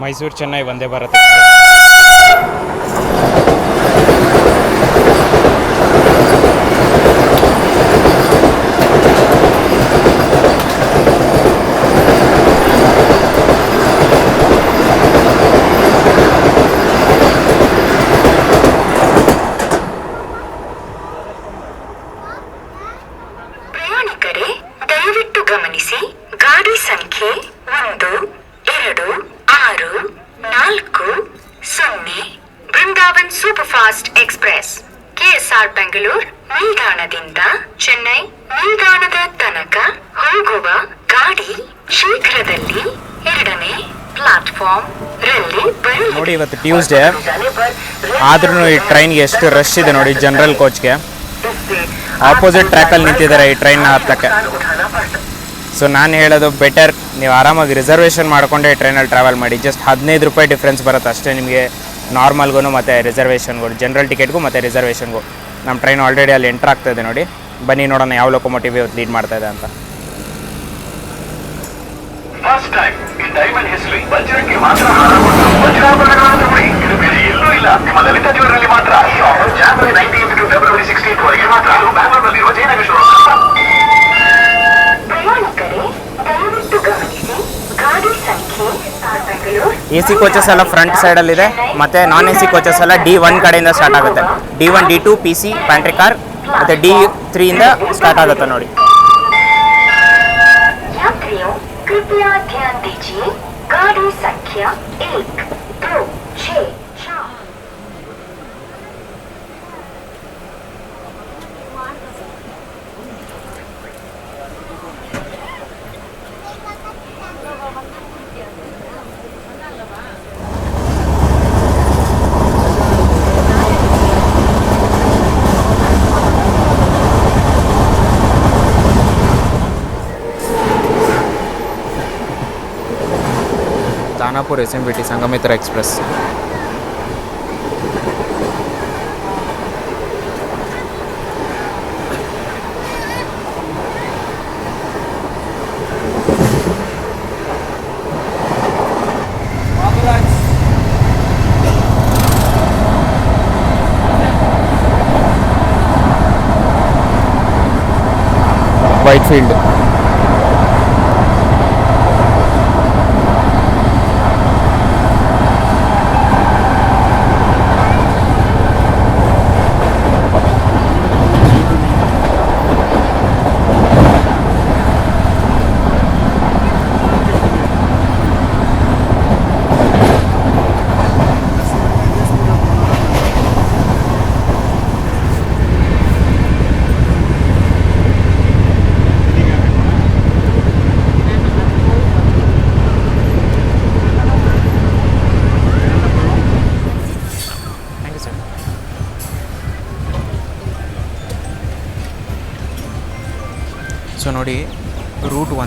ಮೈಸೂರು ಚೆನ್ನೈ ಒಂದೇ ಭಾರತ್ ನೋಡಿ ಇವತ್ತು ಟ್ಯೂಸ್ಡೇ ಆದ್ರೂ ಈ ಟ್ರೈನ್ಗೆ ಎಷ್ಟು ರಶ್ ಇದೆ ನೋಡಿ ಜನರಲ್ ಕೋಚ್ಗೆ ಆಪೋಸಿಟ್ ಟ್ರ್ಯಾಕಲ್ಲಿ ನಿಂತಿದ್ದಾರೆ ಈ ಟ್ರೈನ್ನ ಹತ್ತಕ್ಕೆ. ಸೊ ನಾನು ಹೇಳೋದು ಬೆಟರ್ ನೀವು ಆರಾಮಾಗಿ ರಿಸರ್ವೇಷನ್ ಮಾಡ್ಕೊಂಡೆ ಟ್ರೈನಲ್ಲಿ ಟ್ರಾವೆಲ್ ಮಾಡಿ. ಜಸ್ಟ್ ಹದಿನೈದು ರೂಪಾಯಿ ಡಿಫ್ರೆನ್ಸ್ ಬರುತ್ತೆ ಅಷ್ಟೇ ನಿಮಗೆ ನಾರ್ಮಲ್ಗೂ ಮತ್ತು ರಿಸರ್ವೇಷನ್ಗೂ ಜನರಲ್ ಟಿಕೆಟ್ಗೂ ಮತ್ತು ರಿಸರ್ವೇಷನ್ಗೂ ನಮ್ಮ ಟ್ರೈನ್ ಆಲ್ರೆಡಿ ಅಲ್ಲಿ ಎಂಟ್ರ್ ಇದೆ ನೋಡಿ. ಬನ್ನಿ ನೋಡೋಣ ಯಾವ ಲೊಕೊಮೋಟಿವ್ ಇವತ್ತು ಲೀಡ್ ಮಾಡ್ತಾ ಇದೆ ಅಂತ. ಫಸ್ಟ್ ಟೈಮ್ ಈ ಡೈಮಂಡ್ ಹೆಸರು ವಜ್ರಕ್ಕೆ ಮಾತ್ರ ವಜ್ರಾಭರಣಗಳನ್ನು ತಗೊಳ್ಳಿ ಇದು ಬೇರೆ ಎಲ್ಲೂ ಇಲ್ಲ. ನಿಮ್ಮ ಲಲಿತಾ ಜ್ಯುವೆಲ್ಲರಿ ಮಾತ್ರ. ಈ offer January nineteen to February sixteen ವರೆಗೆ ಮಾತ್ರ. ಇದು ಬ್ಯಾಂಗ್ಳೂರ್ನಲ್ಲಿರುವ Jayanagar showroom A C coaches ಎಲ್ಲ ಫ್ರಂಟ್ ಸೈಡಲ್ಲಿದೆ ಮತ್ತು ನಾನ್ ಎ ಸಿ ಕೋಚಸ್ ಎಲ್ಲ ಡಿ ಒನ್ ಕಡೆಯಿಂದ ಸ್ಟಾರ್ಟ್ ಆಗುತ್ತೆ. D one D two P C pantry car ಮತ್ತು ಡಿ ತ್ರೀಯಿಂದ ಸ್ಟಾರ್ಟ್ ಆಗುತ್ತೆ ನೋಡಿ. yeah. Danapur S M B T Sanghamitra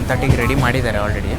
route ತರ್ಟಿಗೆ ರೆಡಿ ಮಾಡಿದ್ದಾರೆ ಆಲ್ರೆಡಿ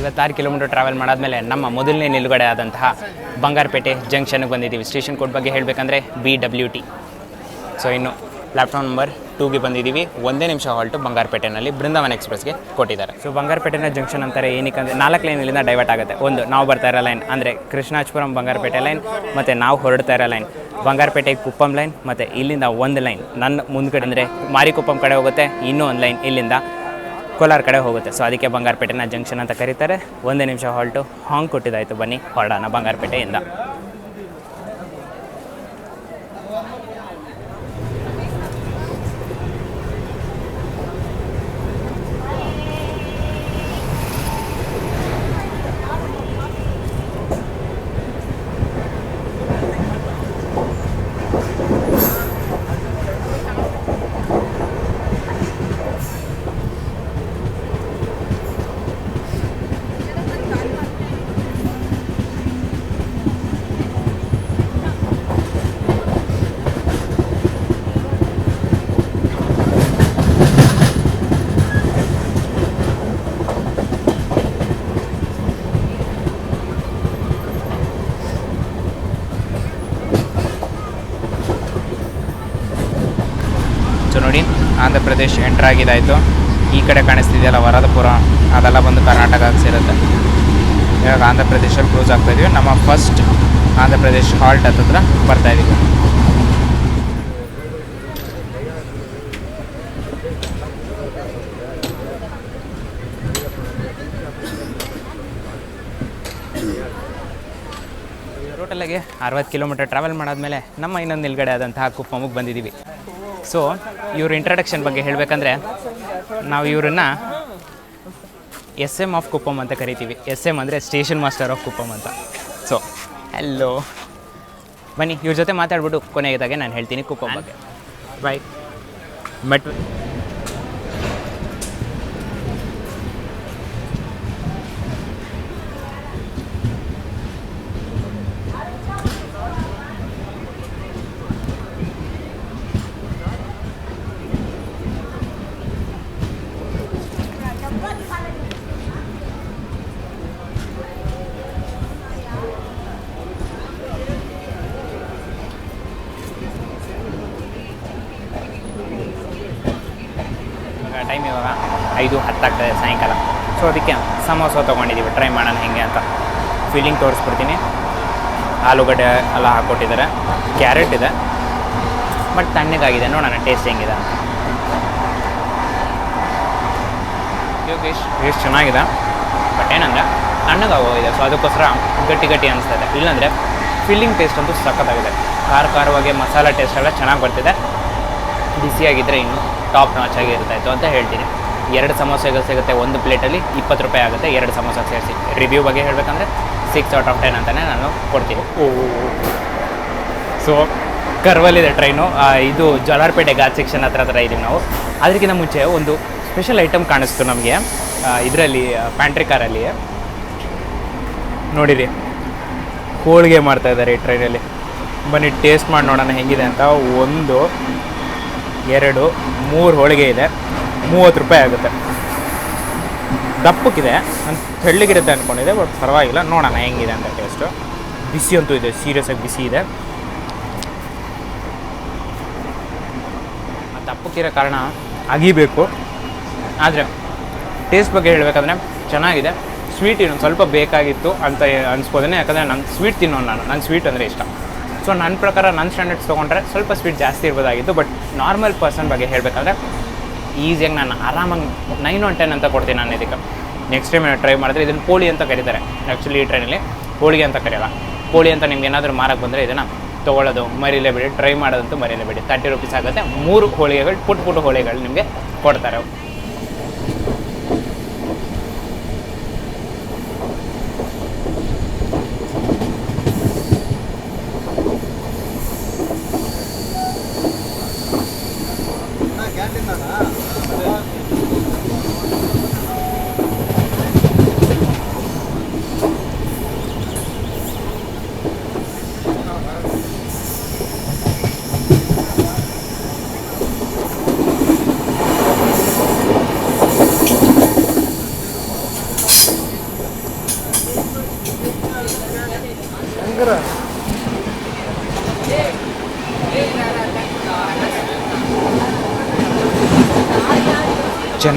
ಐವತ್ತಾರು ಕಿಲೋಮೀಟರ್ ಟ್ರಾವೆಲ್ ಮಾಡಾದ್ಮೇಲೆ ನಮ್ಮ ಮೊದಲನೇ ನಿಲುಗಡೆ ಆದಂತಹ ಬಂಗಾರಪೇಟೆ ಜಂಕ್ಷನ್ಗೆ ಬಂದಿದ್ದೀವಿ. ಸ್ಟೇಷನ್ ಕೋಡ್ ಬಗ್ಗೆ ಹೇಳಬೇಕಂದ್ರೆ ಬಿ ಡಬ್ಲ್ಯೂ ಟಿ ಸೊ ಇನ್ನು ಪ್ಲಾಟ್ಫಾರ್ಮ್ ನಂಬರ್ ಟೂಗೆ ಬಂದಿದ್ದೀವಿ. ಒಂದೇ ನಿಮಿಷ ಹಾಲ್ಟು ಬಂಗಾರಪೇಟೆನಲ್ಲಿ ಬೃಂದಾವನ್ ಎಕ್ಸ್ಪ್ರೆಸ್ಗೆ ಕೊಟ್ಟಿದ್ದಾರೆ. ಸೊ ಬಂಗಾರಪೇಟೆನ ಜಂಕ್ಷನ್ ಅಂತಾರೆ ಏನಕ್ಕೆ ನಾಲ್ಕು ಲೈನಲ್ಲಿಂದ ಡೈವರ್ಟ್ ಆಗುತ್ತೆ. ಒಂದು, ನಾವು ಬರ್ತಾ ಇರೋ ಲೈನ್ ಅಂದರೆ ಕೃಷ್ಣಾಜಪುರಂ ಬಂಗಾರಪೇಟೆ ಲೈನ್ ಮತ್ತು ನಾವು ಹೊರಡ್ತಾ ಇರೋ ಲೈನ್ ಬಂಗಾರಪೇಟೆ ಕುಪ್ಪಂ ಲೈನ್ ಮತ್ತು ಇಲ್ಲಿಂದ ಒಂದು ಲೈನ್ ನನ್ನ ಮುಂದ್ಗಡೆ ಅಂದರೆ ಮಾರಿಕುಪ್ಪಂ ಕಡೆ ಹೋಗುತ್ತೆ ಇನ್ನೂ ಒಂದು ಲೈನ್ ಇಲ್ಲಿಂದ ಕೋಲಾರ ಕಡೆ ಹೋಗುತ್ತೆ. ಸೊ ಅದಕ್ಕೆ ಬಂಗಾರಪೇಟೆನ ಜಂಕ್ಷನ್ ಅಂತ ಕರೀತಾರೆ. ಒಂದೇ ನಿಮಿಷ ಹಾಲ್ಟು. ಹಾಂಗ್ ಕೊಟ್ಟಿದ್ದಾಯಿತು ಬನ್ನಿ. ಹೊರಡೋಣ ಬಂಗಾರಪೇಟೆಯಿಂದ. ಆಂಧ್ರ ಪ್ರದೇಶ್ ಎಂಟ್ರ್ ಆಗಿದ್ದಾಯಿತು. ಈ ಕಡೆ ಕಾಣಿಸ್ತಿದೆಯಲ್ಲ, ವರದಪುರ, ಅದೆಲ್ಲ ಬಂದು ಕರ್ನಾಟಕಕ್ಕೆ ಸೇರುತ್ತೆ ಇವಾಗ ಆಂಧ್ರ ಪ್ರದೇಶಲ್ಲಿ ಕ್ಲೋಸ್ ಇದೀವಿ. ನಮ್ಮ ಫಸ್ಟ್ ಆಂಧ್ರ ಪ್ರದೇಶ್ ಹಾಲ್ಟ್ ಹತ್ತಿರ ಬರ್ತಾ ಇದೀವಿ. ಟೋಟಲಾಗಿ ಅರವತ್ತು ಕಿಲೋಮೀಟರ್ ಟ್ರಾವೆಲ್ ಮಾಡಾದ್ಮೇಲೆ ನಮ್ಮ ಇನ್ನೊಂದು ನಿಲ್ಗಡೆ ಆದಂತಹ ಕುಪ್ಪಮ್ಮಗೆ ಬಂದಿದ್ದೀವಿ. ಸೊ ಇವ್ರ ಇಂಟ್ರಡಕ್ಷನ್ ಬಗ್ಗೆ ಹೇಳಬೇಕಂದ್ರೆ ನಾವು ಇವರನ್ನ ಎಸ್ ಎಂ ಆಫ್ ಕುಪ್ಪಮ್ ಅಂತ ಕರಿತೀವಿ. ಎಸ್ ಎಂ ಅಂದರೆ ಸ್ಟೇಷನ್ ಮಾಸ್ಟರ್ ಆಫ್ ಕುಪ್ಪಮ್ ಅಂತ. ಸೊ ಹಲೋ ಬನ್ನಿ ಇವ್ರ ಜೊತೆ ಮಾತಾಡ್ಬಿಟ್ಟು ಕೊನೆಯದಾಗೆ ನಾನು ಹೇಳ್ತೀನಿ ಕುಪ್ಪಮ್ ಬಗ್ಗೆ. ಬಾಯ್ ಬಟ್ ಟೈಮ್ ಇವಾಗ ಐದು ಹತ್ತಾಗ್ತದೆ ಸಾಯಂಕಾಲ. ಸೊ ಅದಕ್ಕೆ ಸಮೋಸ ತೊಗೊಂಡಿದ್ದೀವಿ ಟ್ರೈ ಮಾಡೋಣ ಹೇಗೆ ಅಂತ. ಫೀಲಿಂಗ್ ತೋರಿಸ್ಬಿಡ್ತೀನಿ. ಆಲೂಗಡ್ಡೆ ಎಲ್ಲ ಹಾಕ್ಕೊಟ್ಟಿದ್ದಾರೆ. ಕ್ಯಾರೆಟ್ ಇದೆ. ಬಟ್ ತಣ್ಣಗಾಗಿದೆ. ನೋಡೋಣ ಟೇಸ್ಟ್ ಹೆಂಗಿದೆ ಎಷ್ಟು ಚೆನ್ನಾಗಿದೆ. ಬಟ್ ಏನಂದರೆ ತಣ್ಣಗಾಗೋಗಿದೆ ಸೊ ಅದಕ್ಕೋಸ್ಕರ ಗಟ್ಟಿ ಗಟ್ಟಿ ಅನಿಸ್ತದೆ ಇಲ್ಲಾಂದರೆ ಫಿಲ್ಲಿಂಗ್ ಟೇಸ್ಟ್ ಅಂತೂ ಸಖತ್ತಾಗಿದೆ. ಖಾರ ಖಾರವಾಗಿ ಮಸಾಲೆ ಟೇಸ್ಟ್ ಎಲ್ಲ ಚೆನ್ನಾಗಿ ಬರ್ತಿದೆ. ಬಿಸಿಯಾಗಿದ್ದರೆ ಇನ್ನೂ. ಟಾಪ್ ನಾಚ್ ಆಗಿ ಇರ್ತಾಯಿತ್ತು ಅಂತ ಹೇಳ್ತೀನಿ. ಎರಡು ಸಮೋಸೆಗಳು ಸಿಗುತ್ತೆ ಒಂದು ಪ್ಲೇಟಲ್ಲಿ ಇಪ್ಪತ್ತು ರೂಪಾಯಿ ಆಗುತ್ತೆ. ಎರಡು ಸಮೋಸ ಸೇರಿಸಿ. ರಿವ್ಯೂ ಬಗ್ಗೆ ಹೇಳಬೇಕಂದ್ರೆ ಸಿಕ್ಸ್ ಔಟ್ ಆಫ್ ಟೆನ್ ಅಂತಲೇ ನಾನು ಕೊಡ್ತೀನಿ. ಸೊ ಕರ್ವಲ್ಲಿದೆ ಟ್ರೈನು ಇದು ಜಲಾರ್ಪೇಟೆ ಘಾಟ್ ಸೆಕ್ಷನ್ ಹತ್ರ ಹತ್ರ ಇದ್ದೀವಿ ನಾವು. ಅದಕ್ಕಿಂತ ಮುಂಚೆ ಒಂದು ಸ್ಪೆಷಲ್ ಐಟಮ್ ಕಾಣಿಸ್ತು ನಮಗೆ. ಇದರಲ್ಲಿ ಪ್ಯಾಂಟ್ರಿ ಕಾರಲ್ಲಿ ನೋಡಿರಿ. ಹೋಳಿಗೆ ಮಾಡ್ತಾ ಇದ್ದಾರೆ ಈ ಟ್ರೈನಲ್ಲಿ ಬನ್ನಿ ಟೇಸ್ಟ್ ಮಾಡಿ ನೋಡೋಣ ಹೆಂಗಿದೆ ಅಂತ. ಒಂದು ಎರಡು, ಮೂರು ಹೋಳಿಗೆ ಇದೆ. ಮೂವತ್ತು ರೂಪಾಯಿ ಆಗುತ್ತೆ. ದಪ್ಪಕ್ಕಿದೆ. ನಾನು ತೆಳ್ಳಗಿರುತ್ತೆ ಅಂದ್ಕೊಂಡಿದ್ದೆ ಬಟ್ ಪರವಾಗಿಲ್ಲ. ನೋಡೋಣ ಹೆಂಗಿದೆ ಅಂತ ಟೇಸ್ಟು ಬಿಸಿ ಅಂತೂ ಇದೆ ಸೀರಿಯಸ್ ಆಗಿ ಬಿಸಿ ಇದೆ. ದಪ್ಪಕ್ಕಿರೋ ಕಾರಣ ಅಗಿಬೇಕು. ಆದರೆ ಟೇಸ್ಟ್ ಬಗ್ಗೆ ಹೇಳಬೇಕಂದ್ರೆ ಚೆನ್ನಾಗಿದೆ. ಸ್ವೀಟ್ ಇನ್ನೊಂದು ಸ್ವಲ್ಪ ಬೇಕಾಗಿತ್ತು ಅಂತ ಅನ್ಸ್ಬೋದೇನೆ ಯಾಕಂದರೆ ನಾನು ಸ್ವೀಟ್ ತಿನ್ನೋನು ನಾನು. ನನ್ನ ಸ್ವೀಟ್ ಅಂದರೆ ಇಷ್ಟ. ಸೊ ನನ್ನ ಪ್ರಕಾರ ನನ್ನ ಸ್ಟ್ಯಾಂಡರ್ಡ್ಸ್ ತೊಗೊಂಡ್ರೆ ಸ್ವಲ್ಪ ಸ್ವೀಟ್ ಜಾಸ್ತಿ ಇರ್ಬೋದಾಗಿತ್ತು ಬಟ್ ನಾರ್ಮಲ್ ಪರ್ಸನ್ ಬಗ್ಗೆ ಹೇಳಬೇಕಂದ್ರೆ ಈಸಿಯಾಗಿ ನಾನು ಆರಾಮಾಗಿ ನೈನ್ ಒನ್ ಟೆನ್ ಅಂತ ಕೊಡ್ತೀನಿ ನಾನು ಇದಕ್ಕೆ. ನೆಕ್ಸ್ಟ್ ಟೈಮ್ ಟ್ರೈ ಮಾಡಿದ್ರೆ ಇದನ್ನು ಕೋಳಿ ಅಂತ ಕರೀತಾರೆ. ಆ್ಯಕ್ಚುಲಿ ಈ ಟ್ರೈನಲ್ಲಿ ಹೋಳಿಗೆ ಅಂತ ಕರೆಯಲ್ಲ. ಕೋಳಿ ಅಂತ ನಿಮ್ಗೆ ಏನಾದರೂ ಮಾರಕ್ಕೆ ಬಂದರೆ ಇದನ್ನು ತೊಗೊಳ್ಳೋದು, ಮರೀಲೇಬೇಡಿ ಟ್ರೈ ಮಾಡೋದಂತೂ ಮರೀಲೇಬೇಡಿ. ಬಿಡಿ ತರ್ಟಿ ರುಪೀಸ್ ಆಗುತ್ತೆ. ಮೂರು ಹೋಳಿಗೆಗಳು ಪುಟ್ ಪುಟ್ಟ ಹೋಳಿಗೆಗಳು ನಿಮಗೆ ಕೊಡ್ತಾರೆ.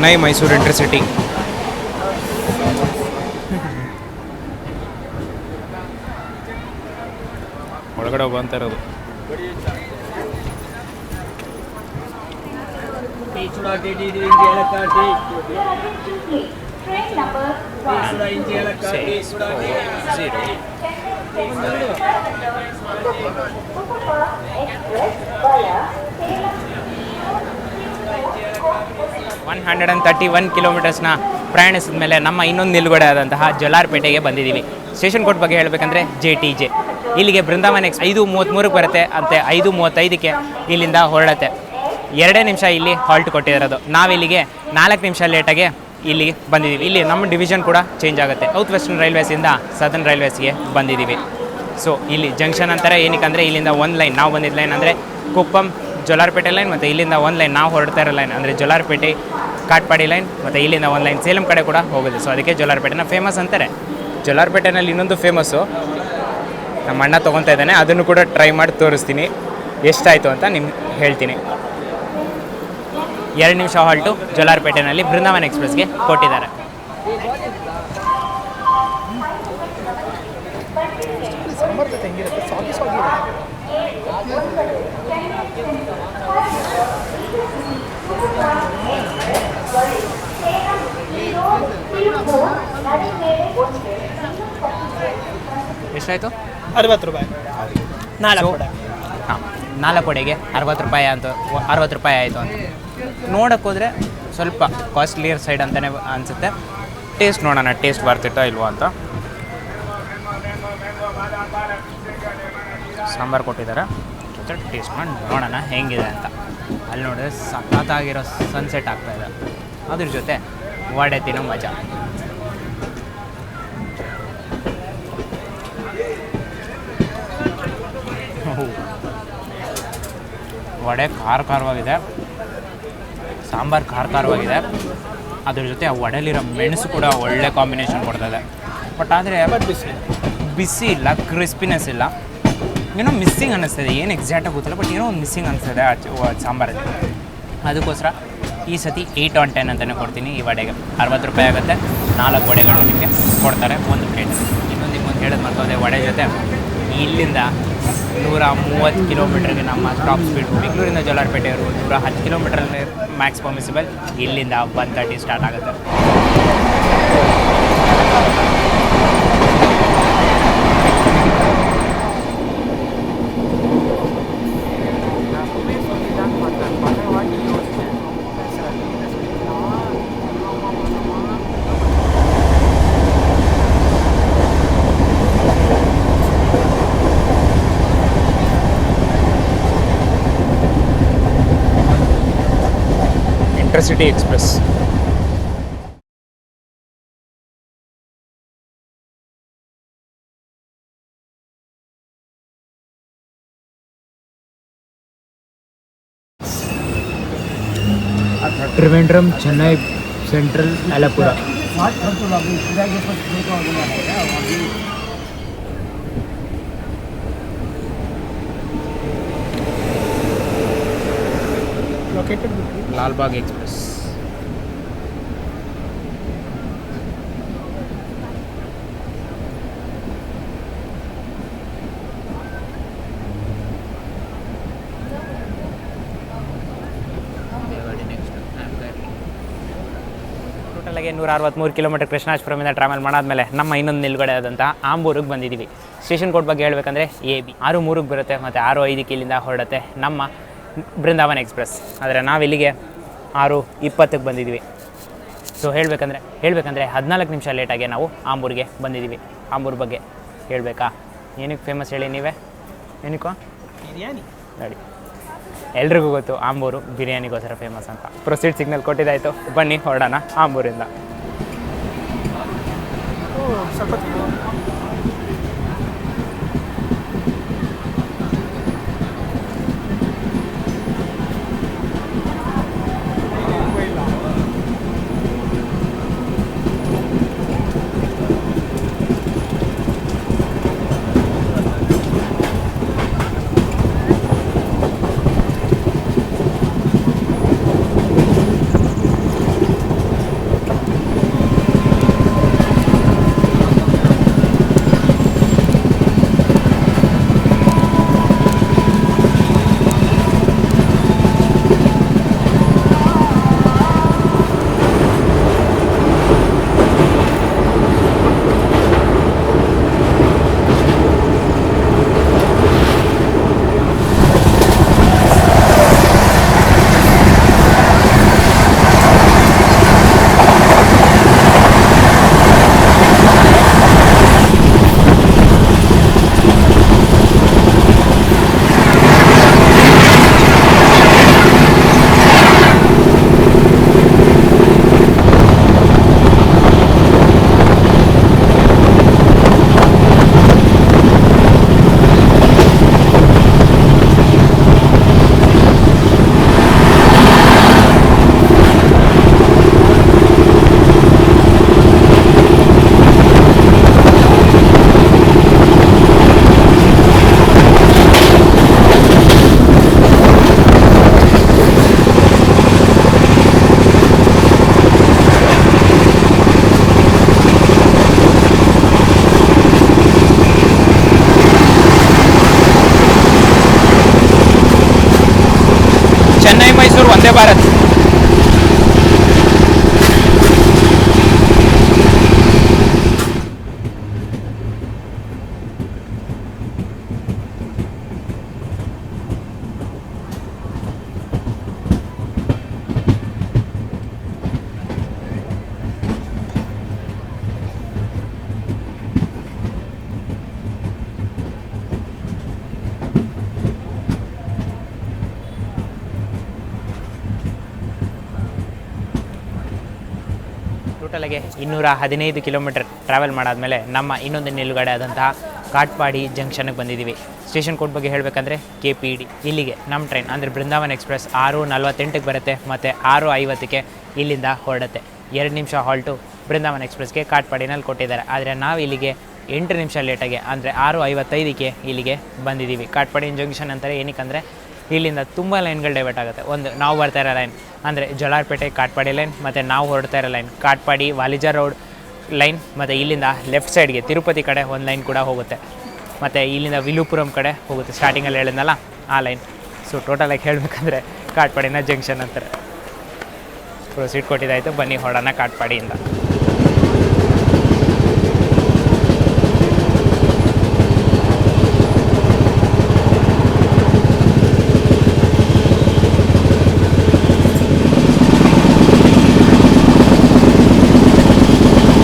ಚೆನ್ನೈ ಮೈಸೂರು ಇಂಟರ್ಸಿಟಿ ಒಳಗಡೆ ಹೋಗ್ತಾ ಇರೋದು one hundred and thirty one ಕಿಲೋಮೀಟರ್ಸ್ನ ಪ್ರಯಾಣಿಸಿದ ಮೇಲೆ ನಮ್ಮ ಇನ್ನೊಂದು ನಿಲುಗಡೆ ಆದಂತಹ ಜಲಾರ್ಪೇಟೆಗೆ ಬಂದಿದ್ದೀವಿ. ಸ್ಟೇಷನ್ ಕೋಟ್ ಬಗ್ಗೆ ಹೇಳಬೇಕಂದ್ರೆ ಜೆ ಟಿ ಜೆ ಇಲ್ಲಿಗೆ ಬೃಂದಾವನ ಎಕ್ಸ್ ಐದು ಮೂವತ್ತ್ಮೂರಕ್ಕೆ ಬರುತ್ತೆ ಅಂತೆ ಐದು ಮೂವತ್ತೈದಕ್ಕೆ ಇಲ್ಲಿಂದ ಹೊರಡತ್ತೆ. ಎರಡೇ ನಿಮಿಷ ಇಲ್ಲಿ ಹಾಲ್ಟ್ ಕೊಟ್ಟಿರೋದು. ನಾವಿಲ್ಲಿಗೆ ನಾಲ್ಕು ನಿಮಿಷ ಲೇಟಾಗೆ ಇಲ್ಲಿ ಬಂದಿದ್ದೀವಿ. ಇಲ್ಲಿ ನಮ್ಮ ಡಿವಿಷನ್ ಕೂಡ ಚೇಂಜ್ ಆಗುತ್ತೆ. ಸೌತ್ ವೆಸ್ಟರ್ನ್ ರೈಲ್ವೇಸಿಂದ ಸದರ್ನ್ ರೈಲ್ವೇಸ್ಗೆ ಬಂದಿದ್ದೀವಿ. ಸೊ ಇಲ್ಲಿ ಜಂಕ್ಷನ್ ಅಂತಾರೆ. ಏನಕ್ಕೆ ಅಂದರೆ ಇಲ್ಲಿಂದ ಒಂದು ಲೈನ್ ನಾವು ಬಂದಿದ್ದ ಲೈನ್ ಅಂದರೆ ಕುಪ್ಪಂ ಜೊಲಾರ್ಪೇಟೆ ಲೈನ್ ಮತ್ತು ಇಲ್ಲಿಂದ ಒಂದು ಲೈನ್ ನಾವು ಹೊರಡ್ತಾ ಇರೋ ಲೈನ್ ಅಂದರೆ ಜೊಲಾರ್ಪೇಟೆ, ಕಾಟ್ಪಾಡಿ ಲೈನ್ ಮತ್ತು ಇಲ್ಲಿಂದ ಒಂದು ಲೈನ್ ಸೇಲಂ ಕಡೆ ಕೂಡ ಹೋಗುತ್ತೆ ಸೊ ಅದಕ್ಕೆ ಜೊಲಾರ್ಪೇಟೆನ ಫೇಮಸ್ ಅಂತಾರೆ. ಜೊಲಾರ್ಪೇಟೆನಲ್ಲಿ ಇನ್ನೊಂದು ಫೇಮಸ್ಸು ನಮ್ಮ ಅಣ್ಣ ತೊಗೊತಾ ಇದ್ದಾನೆ. ಅದನ್ನು ಕೂಡ ಟ್ರೈ ಮಾಡಿ ತೋರಿಸ್ತೀನಿ. ಎಷ್ಟಾಯಿತು ಅಂತ ನಿಮ್ಗೆ ಹೇಳ್ತೀನಿ. ಎರಡು ನಿಮಿಷ ಹಾಲ್ಟು ಜೋಲಾರ್ಪೇಟೆನಲ್ಲಿ ಬೃಂದಾವನ್ ಎಕ್ಸ್ಪ್ರೆಸ್ಗೆ ಕೊಟ್ಟಿದ್ದಾರೆ. ಎಷ್ಟಾಯಿತು? ಅರವತ್ತು ರೂಪಾಯಿ. ನಾಲ್ಕು ವಡೆ. ಹಾಂ ನಾಲ್ಕು ವಡೆಗೆ ಅರವತ್ತು ರೂಪಾಯಿ ಅಂತ ಅರವತ್ತು ರೂಪಾಯಿ ಆಯಿತು ಅಂತ. ನೋಡೋಕ್ಕೋದ್ರೆ ಹೋದರೆ ಸ್ವಲ್ಪ ಕಾಸ್ಟ್ಲಿಯರ್ ಸೈಡ್ ಅಂತಲೇ ಅನಿಸುತ್ತೆ. ಟೇಸ್ಟ್ ನೋಡೋಣ ಟೇಸ್ಟ್ ಬರ್ತಿತ್ತೋ ಇಲ್ವೋ ಅಂತ. ಸಾಂಬಾರು ಕೊಟ್ಟಿದ್ದಾರೆ. ಜೊತೆ ಟೇಸ್ಟ್ ಮಾಡಿ ನೋಡೋಣ ಹೆಂಗಿದೆ ಅಂತ. ಅಲ್ಲಿ ನೋಡಿದ್ರೆ ಸಖತ್ತಾಗಿರೋ ಸನ್ಸೆಟ್ ಆಗ್ತಾಯಿದೆ ಅದ್ರ ಜೊತೆ ವಡೆ ತಿನ್ನೋ ಮಜಾ. ವಡೆ ಖಾರ ಖಾರವಾಗಿದೆ ಸಾಂಬಾರು ಖಾರ ಖಾರವಾಗಿದೆ ಅದ್ರ ಜೊತೆ ಆ ವಡೆಲಿರೋ ಮೆಣಸು ಕೂಡ ಒಳ್ಳೆ ಕಾಂಬಿನೇಷನ್ ಇದೆ. ಬಟ್ ಆದರೆ ಬಿಸಿ ಇಲ್ಲ. ಕ್ರಿಸ್ಪಿನೆಸ್ ಇಲ್ಲ. ಏನೋ ಮಿಸ್ಸಿಂಗ್ ಅನ್ನಿಸ್ತದೆ ಏನು ಎಕ್ಸಾಕ್ಟಾಗಿ ಗೊತ್ತಿಲ್ಲ ಬಟ್ ಏನೋ ಒಂದು ಮಿಸ್ಸಿಂಗ್ ಅನಿಸ್ತದೆ ಆ ಸಾಂಬಾರಲ್ಲಿ. ಅದಕ್ಕೋಸ್ಕರ ಈ ಸತಿ ಏಯ್ಟ್ ಆನ್ ಟೆನ್ ಅಂತಲೇ ಕೊಡ್ತೀನಿ ಈ ವಡೆಗೆ. ಅರವತ್ತು ರೂಪಾಯಿ ಆಗುತ್ತೆ. ನಾಲ್ಕು ವಡೆಗಳು ನಿಮಗೆ ಕೊಡ್ತಾರೆ ಒಂದು ಪ್ಲೇಟ್ ಇನ್ನೊಂದು ನಿಮ್ಗೊಂದು ಹೇಳೋದು ಮರ್ತೋದೆ, ವಡೆ ಜೊತೆ ಇಲ್ಲಿಂದ ನೂರ ಮೂವತ್ತು ಕಿಲೋಮೀಟ್ರಿಗೆ ನಮ್ಮ ಟಾಪ್ ಸ್ಪೀಡ್ ಬೆಂಗಳೂರಿಂದ ಜೋಲಾರ್ಪೇಟೆಯವರು ನೂರ ಹತ್ತು ಕಿಲೋಮೀಟ್ರಲ್ಲಿ ಮ್ಯಾಕ್ಸ್ ಪರ್ಮಿಸಿಬಲ್ ಇಲ್ಲಿಂದ ಒನ್ ತರ್ಟಿ ಸ್ಟಾರ್ಟ್ ಆಗುತ್ತೆ. Intercity express Trivandrum Chennai central between? Lal Bagh express ಟೋಟಲಾಗಿ ನೂರ ಅರವತ್ತ್ಮೂರು ಕಿಲೋಮೀಟರ್ ಕೃಷ್ಣಾಜಪುರಮಿಂದ ಟ್ರಾವೆಲ್ ಮಾಡಾದ್ಮೇಲೆ ನಮ್ಮ ಇನ್ನೊಂದು ನಿಲುಗಡೆ ಆದಂಥ ಆಂಬೂರಿಗೆ ಬಂದಿದ್ದೀವಿ. ಸ್ಟೇಷನ್ ಕೋಡ್ ಬಗ್ಗೆ ಹೇಳಬೇಕಂದ್ರೆ ಎ ಬಿ ಆರು ಮೂರಿಗೆ ಬರುತ್ತೆ ಮತ್ತು ಆರು ಐದಕ್ಕೆ ಇಲ್ಲಿಂದ ಹೊರಡುತ್ತೆ ನಮ್ಮ ಬೃಂದಾವನ್ ಎಕ್ಸ್ಪ್ರೆಸ್. ಆದರೆ ನಾವಿಲ್ಲಿಗೆ ಆರು ಇಪ್ಪತ್ತಕ್ಕೆ ಬಂದಿದ್ದೀವಿ. ಸೊ ಹೇಳಬೇಕಂದ್ರೆ ಹೇಳಬೇಕಂದ್ರೆ ಹದಿನಾಲ್ಕು ನಿಮಿಷ ಲೇಟಾಗಿ ನಾವು ಆಂಬೂರಿಗೆ ಬಂದಿದ್ದೀವಿ. ಆಂಬೂರ್ ಬಗ್ಗೆ ಹೇಳಬೇಕಾ? ಏನಕ್ಕೆ ಫೇಮಸ್ ಹೇಳಿ ನೀವೇ? ಏನಕ್ಕೋ? ಬಿರಿಯಾನಿ. ನೋಡಿ. ಎಲ್ರಿಗೂ ಗೊತ್ತು ಆಂಬೂರು ಬಿರಿಯಾನಿಗೋಸ್ಕರ ಫೇಮಸ್ ಅಂತ. ಪ್ರೊಸೀಡ್ ಸಿಗ್ನಲ್ ಕೊಟ್ಟಿದ್ದಾಯಿತು. ಬನ್ನಿ ಹೊರಡೋಣ ಆಂಬೂರಿಂದ. ಸ್ವಲ್ಪ ಟೋಟಲಾಗಿ ಇನ್ನೂರ ಹದಿನೈದು ಕಿಲೋಮೀಟರ್ ಟ್ರಾವೆಲ್ ಮಾಡಾದಮೇಲೆ ನಮ್ಮ ಇನ್ನೊಂದು ನಿಲುಗಡೆ ಆದಂತಹ ಕಾಟ್ಪಾಡಿ ಜಂಕ್ಷನ್ಗೆ ಬಂದಿದ್ದೀವಿ. ಸ್ಟೇಷನ್ ಕೋಡ್ ಬಗ್ಗೆ ಹೇಳಬೇಕಂದ್ರೆ ಕೆ ಪಿ ಡಿ ಇಲ್ಲಿಗೆ ನಮ್ಮ ಟ್ರೈನ್ ಅಂದರೆ ಬೃಂದಾವನ್ ಎಕ್ಸ್ಪ್ರೆಸ್ ಆರು ನಲ್ವತ್ತೆಂಟಕ್ಕೆ ಬರುತ್ತೆ ಮತ್ತು ಆರು ಐವತ್ತಕ್ಕೆ ಇಲ್ಲಿಂದ ಹೊರಡುತ್ತೆ. ಎರಡು ನಿಮಿಷ ಹಾಲ್ಟು ಬೃಂದಾವನ್ ಎಕ್ಸ್ಪ್ರೆಸ್ಗೆ ಕಾಟ್ಪಾಡಿನಲ್ಲಿ ಕೊಟ್ಟಿದ್ದಾರೆ. ಆದರೆ ನಾವು ಇಲ್ಲಿಗೆ ಎಂಟು ನಿಮಿಷ ಲೇಟಾಗಿ ಅಂದರೆ ಆರು ಐವತ್ತೈದಕ್ಕೆ ಇಲ್ಲಿಗೆ ಬಂದಿದ್ದೀವಿ. ಕಾಟ್ಪಾಡಿ ಜಂಕ್ಷನ್ ಅಂತಾರೆ ಏನಕ್ಕಂದರೆ ಇಲ್ಲಿಂದ ತುಂಬ ಲೈನ್ಗಳು ಡೈವರ್ಟ್ ಆಗುತ್ತೆ. ಒಂದು, ನಾವು ಬರ್ತಾ ಇರೋ ಲೈನ್ ಅಂದರೆ ಜಲಾರ್ಪೇಟೆ ಕಾಟ್ಪಾಡಿ ಲೈನ್ ಮತ್ತು ನಾವು ಹೊರಡ್ತಾ ಇರೋ line Katpadi, Walaja road line ಮತ್ತು ಇಲ್ಲಿಂದ ಲೆಫ್ಟ್ ಸೈಡ್ಗೆ ತಿರುಪತಿ ಕಡೆ ಒಂದು ಲೈನ್ ಕೂಡ ಹೋಗುತ್ತೆ. ಮತ್ತು ಇಲ್ಲಿಂದ ವಿಲುಪುರಂ ಕಡೆ ಹೋಗುತ್ತೆ. ಸ್ಟಾರ್ಟಿಂಗಲ್ಲಿ ಹೇಳಿದ್ನಲ್ಲ, ಆ ಲೈನ್ ಸೊ ಟೋಟಲಾಗಿ ಹೇಳಬೇಕಂದ್ರೆ ಕಾಟ್ಪಾಡಿನ ಜಂಕ್ಷನ್ ಅಂತಾರೆ. ಸೀಟ್ ಕೊಟ್ಟಿದ್ದಾಯಿತು. ಬನ್ನಿ ಹೊಡೋಣ ಕಾಟ್ಪಾಡಿಯಿಂದ.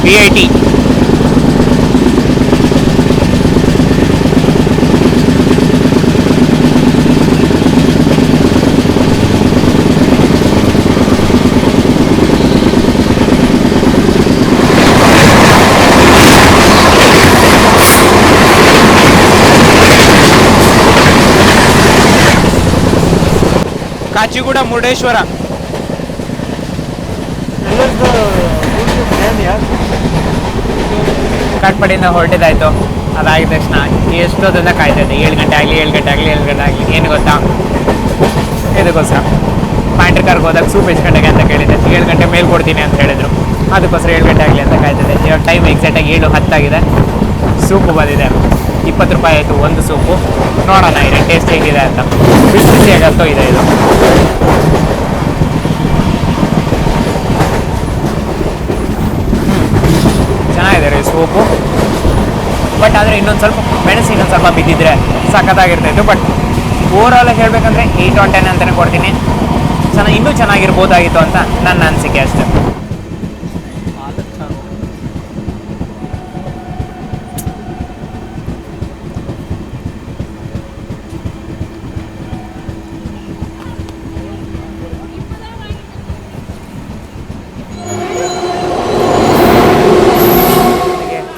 விஐடி కాచిగూడ మురుడేశ్వర ಕಾಟ್ಪಾಡಿಯಿಂದ ಹೊರಟಿದ್ದಾಯ್ತು. ಅದಾಗಿದ ತಕ್ಷಣ ಎಷ್ಟೊತ್ತಂದ ಕಾಯ್ತಾ ಇದ್ದೆ ಏಳು ಗಂಟೆ ಆಗಲಿ, ಏಳು ಗಂಟೆ ಆಗಲಿ, ಏಳು ಗಂಟೆ ಆಗಲಿ, ಏನು ಗೊತ್ತಾ? ಇದಕ್ಕೋಸ್ಕರ ಪ್ಯಾಂಟ್ರಿ ಕಾರ್ಗೆ ಹೋದಾಗ ಸೂಪ್ ಎಷ್ಟು ಗಂಟೆಗೆ ಅಂತ ಕೇಳಿದ್ದೆ. ಏಳು ಗಂಟೆ ಮೇಲೆ ಕೊಡ್ತೀನಿ ಅಂತ ಹೇಳಿದರು. ಅದಕ್ಕೋಸ್ಕರ ಏಳು ಗಂಟೆ ಆಗಲಿ ಅಂತ ಕಾಯ್ತಿದ್ದೆ. ಇವಾಗ ಟೈಮ್ ಎಕ್ಸಾಕ್ಟಾಗಿ ಏಳು ಹತ್ತಾಗಿದೆ. ಸೂಪು ಬಂದಿದೆ. ಇಪ್ಪತ್ತು ರೂಪಾಯಿ ಆಯಿತು ಒಂದು ಸೂಪು. ನೋಡೋಣ, ಇದೆ ಟೇಸ್ಟ್ ಹೇಗಿದೆ ಅಂತ. ಬಿಸಿ ಬಿಸಿಯಾಗತ್ತೋ ಇದೆ ಇದು. ಚೆನ್ನಾಗಿದೆ ಸೋಪು ಬಟ್ ಆದರೆ ಇನ್ನೊಂದು ಸ್ವಲ್ಪ ಮೆಣಸು ಇನ್ನೊಂದು ಸ್ವಲ್ಪ ಬಿದ್ದಿದ್ರೆ ಸಖತ್ತಾಗಿರ್ತಾಯಿತ್ತು ಬಟ್ ಓವರಾಲ್ ಹೇಳಬೇಕಂದ್ರೆ ಏಯ್ಟ್ ಆನ್ ಟೆನ್ ಅಂತಲೇ ಕೊಡ್ತೀನಿ. ಚೆನ್ನಾಗಿ ಇನ್ನೂ ಚೆನ್ನಾಗಿರ್ಬೋದಾಗಿತ್ತು ಅಂತ ನನ್ನ ಅನಿಸಿಕೆ ಅಷ್ಟೆ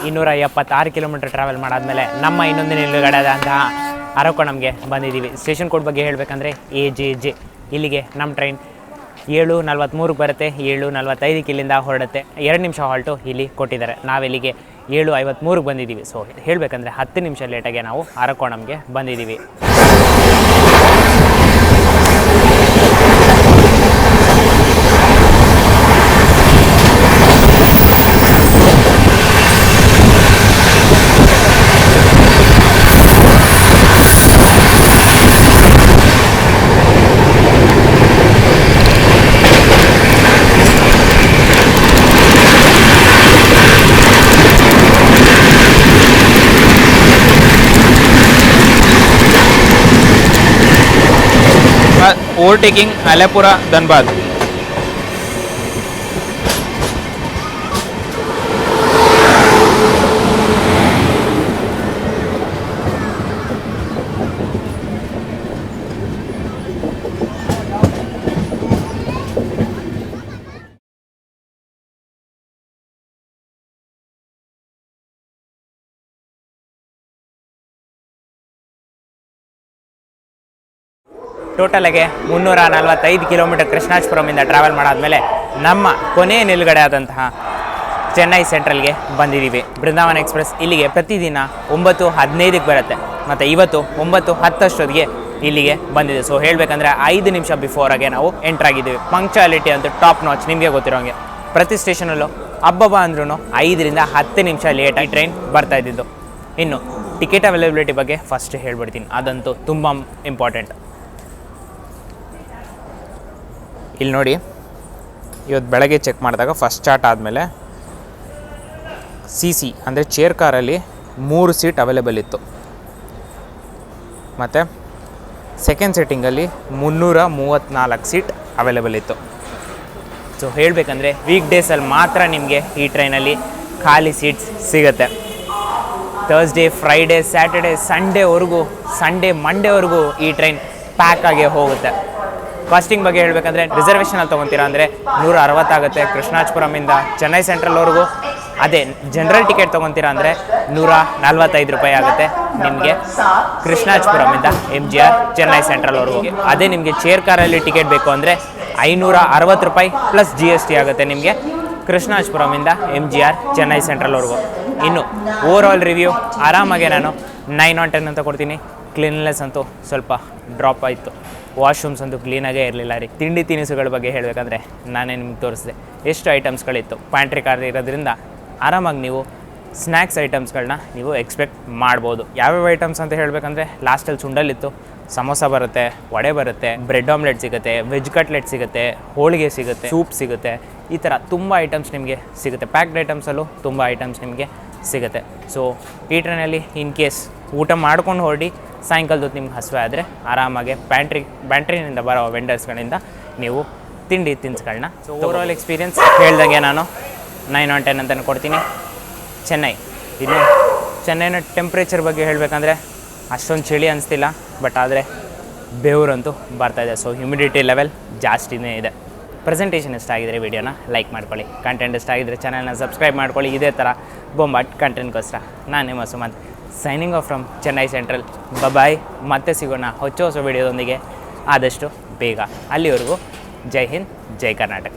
ಇನ್ನೂರ ಎಪ್ಪತ್ತಾರು ಕಿಲೋಮೀಟರ್ ಟ್ರಾವೆಲ್ ಮಾಡಾದ್ಮೇಲೆ ನಮ್ಮ ಇನ್ನೊಂದು ನಿಲುಗಡೆ ಆದಂತಹ ಅರಕೋಣಂಗೆ ಬಂದಿದ್ದೀವಿ ಸ್ಟೇಷನ್ ಕೋಡ್ ಬಗ್ಗೆ ಹೇಳಬೇಕಂದ್ರೆ ಎ ಜೆ ಜೆ ಇಲ್ಲಿಗೆ ನಮ್ಮ ಟ್ರೈನ್ ಏಳು ನಲ್ವತ್ತ್ಮೂರಕ್ಕೆ ಬರುತ್ತೆ, ಏಳು ನಲ್ವತ್ತೈದಕ್ಕೆ ಇಲ್ಲಿಂದ ಹೊರಡುತ್ತೆ. ಎರಡು ನಿಮಿಷ ಹಾಲ್ಟು ಇಲ್ಲಿ ಕೊಟ್ಟಿದ್ದಾರೆ. ನಾವಿಲ್ಲಿಗೆ ಏಳು ಐವತ್ತ್ಮೂರಕ್ಕೆ ಬಂದಿದ್ದೀವಿ ಸೊ ಹೇಳಬೇಕಂದ್ರೆ ಹತ್ತು ನಿಮಿಷ ಲೇಟಾಗೆ ನಾವು ಅರಕೋಣಂಗೆ ಬಂದಿದ್ದೀವಿ ओव्हरटेकिंग आल्यापुरा धनबाद. ಟೋಟಲಾಗೆ ಮುನ್ನೂರ ನಲವತ್ತೈದು ಕಿಲೋಮೀಟರ್ ಕೃಷ್ಣಾಜಪುರಮಿಂದ ಟ್ರಾವೆಲ್ ಮಾಡಾದ್ಮೇಲೆ ನಮ್ಮ ಕೊನೆಯ ನಿಲುಗಡೆ ಆದಂತಹ ಚೆನ್ನೈ ಸೆಂಟ್ರಲ್ಗೆ ಬಂದಿದ್ದೀವಿ. ಬೃಂದಾವನ ಎಕ್ಸ್ಪ್ರೆಸ್ ಇಲ್ಲಿಗೆ ಪ್ರತಿದಿನ ಒಂಬತ್ತು ಹದಿನೈದಕ್ಕೆ ಬರುತ್ತೆ. ಮತ್ತು ಇವತ್ತು ಒಂಬತ್ತು ಹತ್ತಷ್ಟೊತ್ತಿಗೆ ಇಲ್ಲಿಗೆ ಬಂದಿದೆ. ಸೊ ಹೇಳಬೇಕಂದ್ರೆ ಐದು ನಿಮಿಷ ಬಿಫೋರಾಗೆ ನಾವು ಎಂಟ್ರ್ ಆಗಿದ್ದೀವಿ. ಪಂಕ್ಚುಯಾಲಿಟಿ ಅಂತೂ ಟಾಪ್ ನಾಚ್ ನಿಮಗೆ ಗೊತ್ತಿರೋಂಗೆ. ಪ್ರತಿ ಸ್ಟೇಷನಲ್ಲೂ ಹಬ್ಬಬ್ಬ ಅಂದ್ರೂ ಐದರಿಂದ ಹತ್ತು ನಿಮಿಷ ಲೇಟಾಗಿ ಟ್ರೈನ್ ಬರ್ತಾ ಇದ್ದಿದ್ದು. ಇನ್ನು ಟಿಕೆಟ್ ಅವೈಲಬಿಲಿಟಿ ಬಗ್ಗೆ ಫಸ್ಟ್ ಹೇಳ್ಬಿಡ್ತೀನಿ. ಅದಂತೂ ತುಂಬ ಇಂಪಾರ್ಟೆಂಟ್ ಇಲ್ಲಿ ನೋಡಿ, ಇವತ್ತು ಬೆಳಗ್ಗೆ ಚೆಕ್ ಮಾಡಿದಾಗ ಫಸ್ಟ್ ಸ್ಟಾರ್ಟ್ ಆದಮೇಲೆ ಸಿ ಸಿ ಅಂದರೆ ಚೇರ್ ಕಾರಲ್ಲಿ ಮೂರು ಸೀಟ್ ಅವೈಲೇಬಲ್ ಇತ್ತು. ಮತ್ತು ಸೆಕೆಂಡ್ ಸೆಟ್ಟಿಂಗಲ್ಲಿ ಮುನ್ನೂರ ಮೂವತ್ತ್ನಾಲ್ಕು ಸೀಟ್ ಅವೈಲೇಬಲ್ ಇತ್ತು. ಸೊ ಹೇಳಬೇಕಂದ್ರೆ ವೀಕ್ ಡೇಸಲ್ಲಿ ಮಾತ್ರ ನಿಮಗೆ ಈ ಟ್ರೈನಲ್ಲಿ ಖಾಲಿ ಸೀಟ್ಸ್ ಸಿಗುತ್ತೆ. ಥರ್ಸ್ಡೇ ಫ್ರೈಡೇ ಸ್ಯಾಟರ್ಡೇ ಸಂಡೇವರೆಗೂ ಸಂಡೇ ಮಂಡೇವರೆಗೂ ಈ ಟ್ರೈನ್ ಪ್ಯಾಕ್ ಆಗಿ ಹೋಗುತ್ತೆ. ಕಾಸ್ಟಿಂಗ್ ಬಗ್ಗೆ ಹೇಳಬೇಕಂದ್ರೆ ರಿಸರ್ವೇಷನಲ್ಲಿ ತೊಗೊತೀರಾ ಅಂದರೆ ನೂರ ಅರವತ್ತಾಗುತ್ತೆ ಕೃಷ್ಣಾಜಪುರಮಿಂದ ಚೆನ್ನೈ ಸೆಂಟ್ರಲ್ವರೆಗೂ ಅದೇ ಜನರಲ್ ಟಿಕೆಟ್ ತೊಗೊತೀರಾ ಅಂದರೆ ನೂರ ನಲ್ವತ್ತೈದು ರೂಪಾಯಿ ಆಗುತ್ತೆ ನಿಮಗೆ. ಕೃಷ್ಣಾಜಪುರಮಿಂದ ಎಂ ಜಿ ಆರ್ ಚೆನ್ನೈ ಸೆಂಟ್ರಲ್ವರೆಗೂ ಅದೇ ನಿಮಗೆ ಚೇರ್ ಕಾರಲ್ಲಿ ಟಿಕೆಟ್ ಬೇಕು ಅಂದರೆ ಐನೂರ ಅರವತ್ತು ರೂಪಾಯಿ ಪ್ಲಸ್ ಜಿ ಎಸ್ ಟಿ ಆಗುತ್ತೆ ನಿಮಗೆ. ಕೃಷ್ಣಾಜಪುರಮಿಂದ ಎಂ ಜಿ ಆರ್ ಚೆನ್ನೈ ಸೆಂಟ್ರಲ್ವರೆಗೂ ಇನ್ನು ಓವರ್ ಆಲ್ ರಿವ್ಯೂ ಆರಾಮಾಗೆ ನಾನು ನೈನ್ ಆನ್ ಟೆನ್ ಅಂತ ಕೊಡ್ತೀನಿ. ಕ್ಲೀನ್ಲೆಸ್ ಅಂತೂ ಸ್ವಲ್ಪ ಡ್ರಾಪ್ ಆಯಿತು. ವಾಶ್ರೂಮ್ಸ್ ಅಂತೂ ಕ್ಲೀನಾಗೇ ಇರಲಿಲ್ಲ ರೀ. ತಿಂಡಿ ತಿನಿಸುಗಳ ಬಗ್ಗೆ ಹೇಳಬೇಕಂದ್ರೆ ನಾನೇ ನಿಮ್ಗೆ ತೋರಿಸಿದೆ. ಎಷ್ಟು ಐಟಮ್ಸ್ಗಳಿತ್ತು ಪ್ಯಾಂಟ್ರಿ ಕಾರ್ ಇರೋದ್ರಿಂದ ಆರಾಮಾಗಿ ನೀವು ಸ್ನ್ಯಾಕ್ಸ್ ಐಟಮ್ಸ್ಗಳನ್ನ ನೀವು ಎಕ್ಸ್ಪೆಕ್ಟ್ ಮಾಡ್ಬೋದು. ಯಾವ್ಯಾವ ಐಟಮ್ಸ್ ಅಂತ ಹೇಳಬೇಕಂದ್ರೆ ಲಾಸ್ಟಲ್ಲಿ ಸುಂಡಲ್ಲಿತ್ತು. ಸಮೋಸ ಬರುತ್ತೆ, ವಡೆ ಬರುತ್ತೆ ಬ್ರೆಡ್ ಆಮ್ಲೆಟ್ ಸಿಗುತ್ತೆ ವೆಜ್ ಕಟ್ಲೆಟ್ ಸಿಗುತ್ತೆ, ಹೋಳಿಗೆ ಸಿಗುತ್ತೆ ಸೂಪ್ ಸಿಗುತ್ತೆ. ಈ ಥರ ತುಂಬ ಐಟಮ್ಸ್ ನಿಮಗೆ ಸಿಗುತ್ತೆ. ಪ್ಯಾಕ್ಡ್ ಐಟಮ್ಸಲ್ಲೂ ತುಂಬ ಐಟಮ್ಸ್ ನಿಮಗೆ ಸಿಗುತ್ತೆ. ಸೊ ಈ ಟ್ರೈನಲ್ಲಿ ಇನ್ ಕೇಸ್ ಊಟ ಮಾಡ್ಕೊಂಡು ಹೊರಡಿ ಸಾಯಂಕಾಲದ ನಿಮ್ಗೆ ಹಸಿವೆ ಆದರೆ ಆರಾಮಾಗಿ ಪ್ಯಾಂಟ್ರಿ ಪ್ಯಾಂಟ್ರಿನಿಂದ ಬರೋ ವೆಂಡರ್ಸ್ಗಳಿಂದ ನೀವು ತಿಂಡಿ ತಿನಿಸುಗಳನ್ನ ಸೊ ಓವರ್ ಆಲ್ ಎಕ್ಸ್ಪೀರಿಯನ್ಸ್ ಹೇಳ್ದಂಗೆ ನಾನು ನೈನ್ ಆನ್ ಟೆನ್ ಅಂತಲೇ ಕೊಡ್ತೀನಿ. ಚೆನ್ನೈ. ಇನ್ನು ಚೆನ್ನೈನ ಟೆಂಪ್ರೇಚರ್ ಬಗ್ಗೆ ಹೇಳಬೇಕಂದ್ರೆ ಅಷ್ಟೊಂದು ಚಳಿ ಅನಿಸ್ತಿಲ್ಲ ಬಟ್ ಆದರೆ ಬೆವರಂತೂ ಬರ್ತಾ ಇದೆ. ಸೊ ಹ್ಯುಮಿಡಿಟಿ ಲೆವೆಲ್ ಜಾಸ್ತಿನೇ ಇದೆ. ಪ್ರೆಸೆಂಟೇಷನ್ ಇಷ್ಟ ಆಗಿದ್ರೆ ವಿಡಿಯೋನ ಲೈಕ್ ಮಾಡ್ಕೊಳ್ಳಿ. ಕಂಟೆಂಟ್ ಇಷ್ಟ ಆಗಿದ್ರೆ ಚಾನಲ್ನ ಸಬ್ಸ್ಕ್ರೈಬ್ ಮಾಡ್ಕೊಳ್ಳಿ. ಇದೇ ಥರ ಬೊಂಬಾಟ್ ಕಂಟೆಂಟ್ಗೋಸ್ಕರ ನಾನು ನಿಮ್ಮ Sumanth. Signing off from Chennai central bye bye ಮತ್ತೆ ಸಿಗೋಣ ಹೊಚ್ಚ ಹೊಸ ವಿಡಿಯೋದೊಂದಿಗೆ ಆದಷ್ಟು ಬೇಗ. ಅಲ್ಲಿವರೆಗೂ ಜೈ ಹಿಂದ್, ಜೈ ಕರ್ನಾಟಕ.